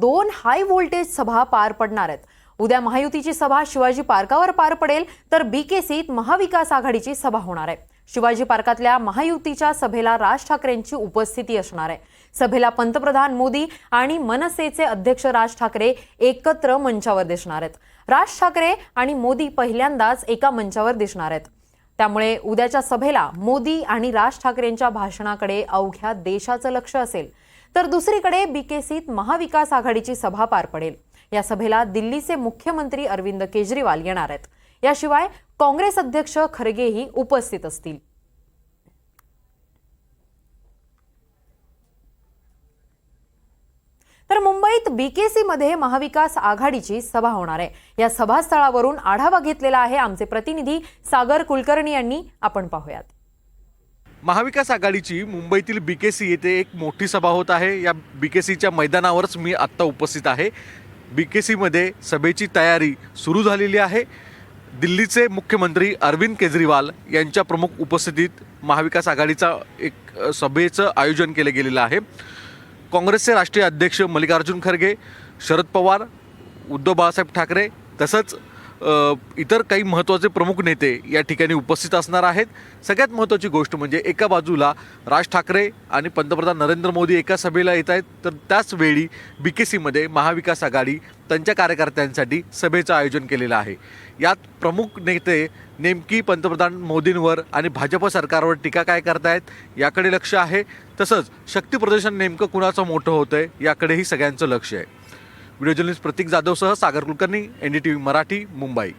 दोन high voltage सभा पार पडणार आहेत. उद्या महायुतीची सभा शिवाजी पार्कावर पार पडेल तर बीकेसीत महाविकास आघाडीची सभा होणार आहे. शिवाजी पार्कातल्या महायुतीच्या सभेला राज ठाकरेंची उपस्थिती असणार आहे. सभेला पंतप्रधान मोदी आणि मनसेचे अध्यक्ष राज ठाकरे एकत्र मंचावर दिसणार आहेत. राज ठाकरे आणि मोदी पहिल्यांदाच एका मंचावर दिसणार आहेत. त्यामुळे उद्याच्या सभेला मोदी आणि राज ठाकरेंच्या भाषणाकडे अवघ्या देशाचं लक्ष असेल तर दुसरीकडे बीकेसीत महाविकास आघाडीची सभा पार पडेल. या सभेला दिल्लीचे मुख्यमंत्री अरविंद केजरीवाल येणार आहेत. याशिवाय काँग्रेस अध्यक्ष खरगेही उपस्थित असतील तर मुंबईत बीकेसीमध्ये महाविकास आघाडीची सभा होणार आहे. या सभास्थळावरून आढावा घेतलेला आहे आमचे प्रतिनिधी सागर कुलकर्णी यांनी. आपण पाहूयात. महाविकास आघाडीची मुंबईतील बीकेसी येथे एक मोठी सभा होत आहे. या बीकेसीच्या मैदानावरच मी आत्ता उपस्थित आहे. बीकेसीमध्ये सभेची तयारी सुरू झालेली आहे. दिल्लीचे मुख्यमंत्री अरविंद केजरीवाल यांच्या प्रमुख उपस्थितीत महाविकास आघाडीचा एक सभेचं आयोजन केलं गेलेलं आहे. काँग्रेसचे राष्ट्रीय अध्यक्ष मल्लिकार्जुन खरगे शरद पवार उद्धव बाळासाहेब ठाकरे तसंच इतर काही महत्त्वाचे प्रमुख नेते या ठिकाणी उपस्थित असणार आहेत. सगळ्यात महत्त्वाची गोष्ट म्हणजे एका बाजूला राज ठाकरे आणि पंतप्रधान नरेंद्र मोदी एका सभेला येत आहेत. तर त्याच वेळी बी के सीमध्ये महाविकास आघाडी त्यांच्या कार्यकर्त्यांसाठी सभेचं आयोजन केलेलं आहे. यात प्रमुख नेते नेमकी पंतप्रधान मोदींवर आणि भाजप सरकारवर टीका काय करतायत याकडे लक्ष आहे. तसंच शक्ती प्रदर्शन नेमकं कुणाचं मोठं होतं आहे याकडेही सगळ्यांचं लक्ष आहे. Video journalist Prateek जाधवसह Sagar Kulkarni N D T V Marathi Mumbai.